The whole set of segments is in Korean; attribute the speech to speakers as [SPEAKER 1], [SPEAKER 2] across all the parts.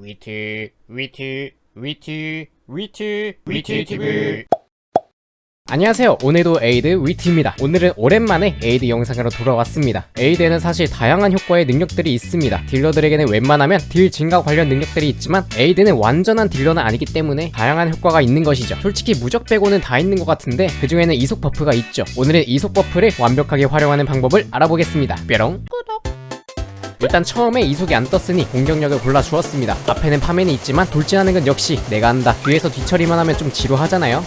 [SPEAKER 1] 위트 위트 위트 위트 위트 TV
[SPEAKER 2] 안녕하세요. 오늘도 에이드 위트입니다. 오늘은 오랜만에 에이드 영상으로 돌아왔습니다. 에이드에는 사실 다양한 효과의 능력들이 있습니다. 딜러들에게는 웬만하면 딜 증가 관련 능력들이 있지만 에이드는 완전한 딜러는 아니기 때문에 다양한 효과가 있는 것이죠. 솔직히 무적 빼고는 다 있는 것 같은데 그 중에는 이속 버프가 있죠. 오늘은 이속 버프를 완벽하게 활용하는 방법을 알아보겠습니다. 뾰롱 일단 처음에 이속이 안 떴으니 공격력을 골라 주었습니다. 앞에는 파맨이 있지만 돌진하는 건 역시 내가 한다. 뒤에서 뒤처리만 하면 좀 지루하잖아요.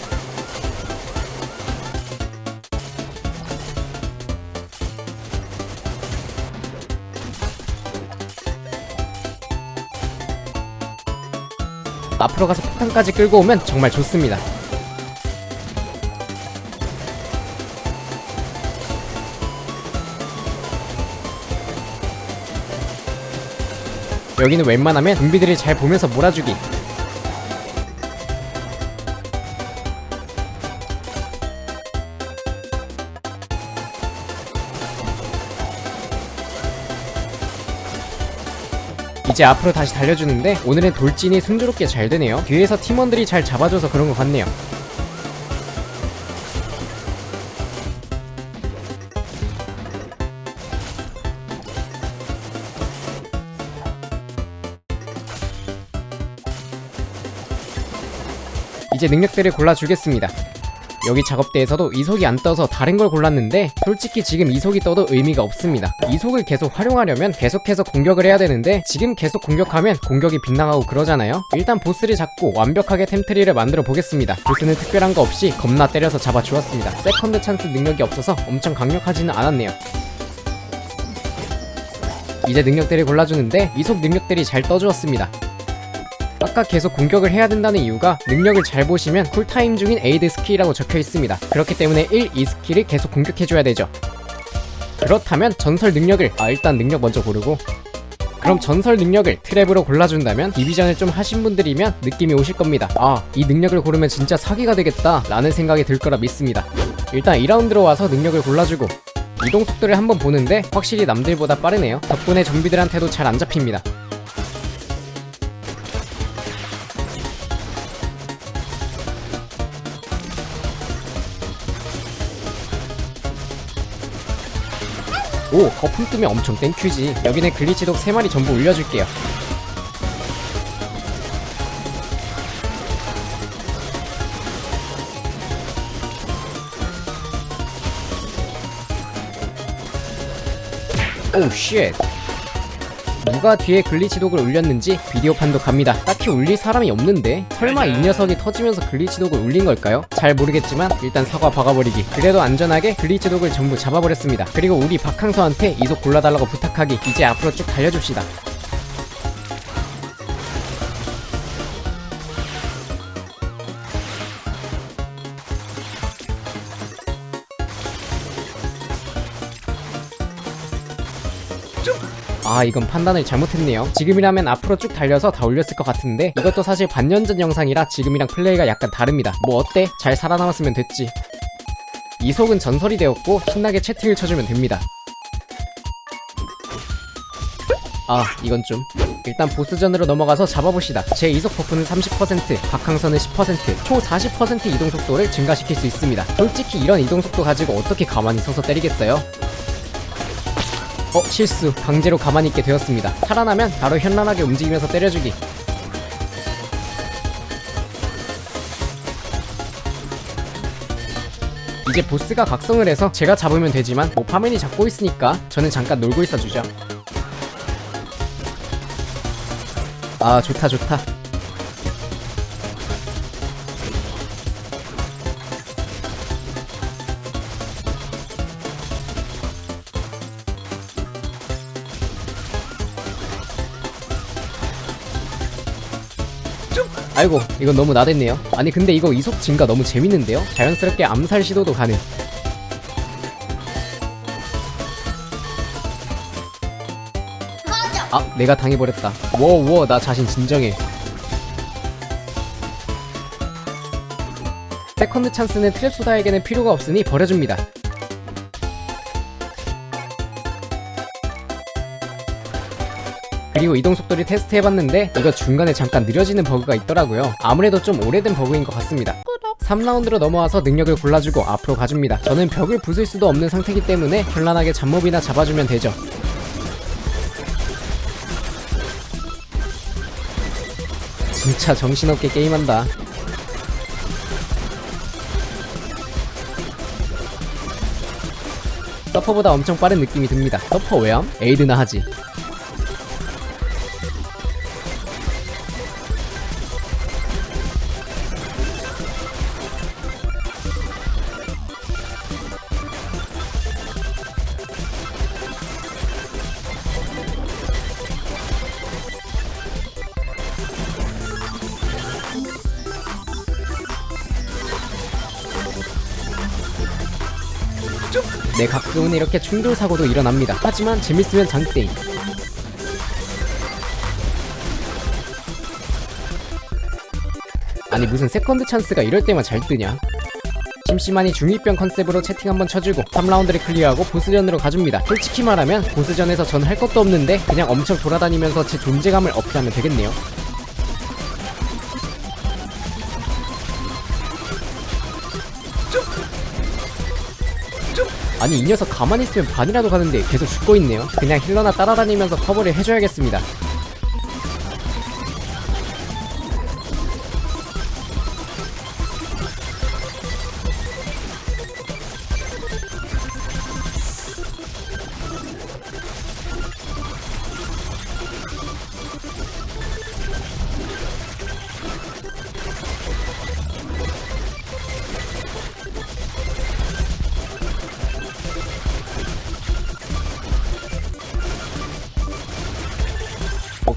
[SPEAKER 2] 앞으로 가서 폭탄까지 끌고 오면 정말 좋습니다. 여기는 웬만하면 좀비들이 잘 보면서 몰아주기. 이제 앞으로 다시 달려주는데 오늘은 돌진이 순조롭게 잘 되네요. 뒤에서 팀원들이 잘 잡아줘서 그런 것 같네요 이제 능력들을 골라주겠습니다. 여기 작업대에서도 이속이 안 떠서 다른 걸 골랐는데 솔직히 지금 이속이 떠도 의미가 없습니다. 이속을 계속 활용하려면 계속해서 공격을 해야 되는데 지금 계속 공격하면 공격이 빗나가고 그러잖아요. 일단 보스를 잡고 완벽하게 템트리를 만들어 보겠습니다. 보스는 특별한 거 없이 겁나 때려서 잡아 주었습니다. 세컨드 찬스 능력이 없어서 엄청 강력하지는 않았네요. 이제 능력들을 골라주는데 이속 능력들이 잘 떠주었습니다. 아까 계속 공격을 해야 된다는 이유가 능력을 잘 보시면 쿨타임 중인 에이드 스킬이라고 적혀 있습니다. 그렇기 때문에 1, 2 스킬을 계속 공격해줘야 되죠. 그렇다면 전설 능력을 아 일단 능력 먼저 고르고 그럼 전설 능력을 트랩으로 골라준다면 디비전을 좀 하신 분들이면 느낌이 오실 겁니다. 아, 이 능력을 고르면 진짜 사기가 되겠다 라는 생각이 들 거라 믿습니다. 일단 2라운드로 와서 능력을 골라주고 이동 속도를 한번 보는데 확실히 남들보다 빠르네요. 덕분에 좀비들한테도 잘 안 잡힙니다. 오 거품 뜨면 엄청 땡큐지. 여기는 글리치독 3마리 전부 올려줄게요. 오우 쉣 누가 뒤에 글리치 독을 올렸는지 비디오판도 갑니다. 딱히 올릴 사람이 없는데 설마 이 녀석이 터지면서 글리치 독을 올린 걸까요? 잘 모르겠지만 일단 사과 박아버리기. 그래도 안전하게 글리치 독을 전부 잡아버렸습니다. 그리고 우리 박항서한테 이속 골라달라고 부탁하기. 이제 앞으로 쭉 달려줍시다. 아 이건 판단을 잘못했네요. 지금이라면 앞으로 쭉 달려서 다 올렸을 것 같은데 이것도 사실 반년 전 영상이라 지금이랑 플레이가 약간 다릅니다. 뭐 어때? 잘 살아남았으면 됐지. 이속은 전설이 되었고 신나게 채팅을 쳐주면 됩니다. 아 이건 좀. 일단 보스전으로 넘어가서 잡아봅시다. 제 이속 버프는 30% 박항선은 10%총 40% 이동 속도를 증가시킬 수 있습니다. 솔직히 이런 이동 속도 가지고 어떻게 가만히 서서 때리겠어요? 어 실수. 강제로 가만히 있게 되었습니다. 살아나면 바로 현란하게 움직이면서 때려주기. 이제 보스가 각성을 해서 제가 잡으면 되지만 뭐 파맨이 잡고 있으니까 저는 잠깐 놀고 있어주죠. 아 좋다 좋다 아이고 이건 너무 나댔네요. 아니 근데 이거 이속 증가 너무 재밌는데요? 자연스럽게 암살 시도도 가능. 아 내가 당해버렸다. 워워 나 자신 진정해. 세컨드 찬스는 트랩소다에게는 필요가 없으니 버려줍니다 그리고 이동 속도를 테스트해봤는데 이거 중간에 잠깐 느려지는 버그가 있더라고요. 아무래도 좀 오래된 버그인 것 같습니다. 3라운드로 넘어와서 능력을 골라주고 앞으로 가줍니다. 저는 벽을 부술 수도 없는 상태이기 때문에 현란하게 잡몹이나 잡아주면 되죠. 진짜 정신없게 게임한다. 서퍼보다 엄청 빠른 느낌이 듭니다. 서퍼 왜함? 에이드나 하지 네 가끔은 이렇게 충돌 사고도 일어납니다. 하지만 재밌으면 장땡. 아니 무슨 세컨드 찬스가 이럴 때만 잘 뜨냐? 심심하니 중2병 컨셉으로 채팅 한번 쳐주고 3라운드를 클리어하고 보스전으로 가줍니다. 솔직히 말하면 보스전에서 전 할 것도 없는데 그냥 엄청 돌아다니면서 제 존재감을 어필하면 되겠네요 아니 이 녀석 가만히 있으면 반이라도 가는데 계속 죽고 있네요. 그냥 힐러나 따라다니면서 커버를 해줘야겠습니다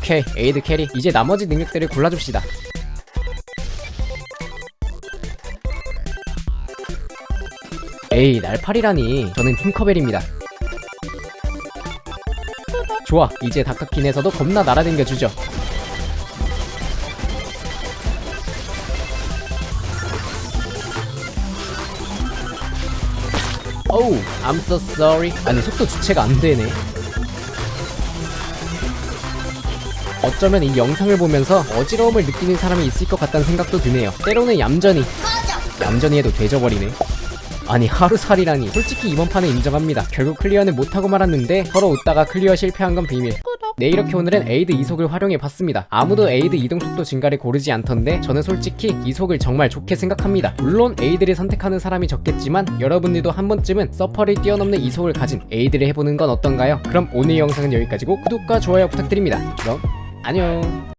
[SPEAKER 2] 오케이. 에이드 캐리. 이제 나머지 능력들을 골라줍시다. 에이 날팔이라니. 저는 팅커벨입니다. 좋아. 이제 다크킨에서도 겁나 날아댕겨주죠. 어우 I'm so sorry. 아니 속도 주체가 안 되네 어쩌면 이 영상을 보면서 어지러움을 느끼는 사람이 있을 것 같다는 생각도 드네요. 때로는 얌전히 얌전히 해도 되져버리네. 아니 하루살이라니 솔직히 이번 판은 인정합니다. 결국 클리어는 못하고 말았는데 서로 웃다가 클리어 실패한 건 비밀. 네 이렇게 오늘은 에이드 이속을 활용해 봤습니다. 아무도 에이드 이동 속도 증가를 고르지 않던데 저는 솔직히 이속을 정말 좋게 생각합니다. 물론 에이드를 선택하는 사람이 적겠지만 여러분들도 한 번쯤은 서퍼를 뛰어넘는 이속을 가진 에이드를 해보는 건 어떤가요? 그럼 오늘 영상은 여기까지고 구독과 좋아요 부탁드립니다. 그럼 안녕.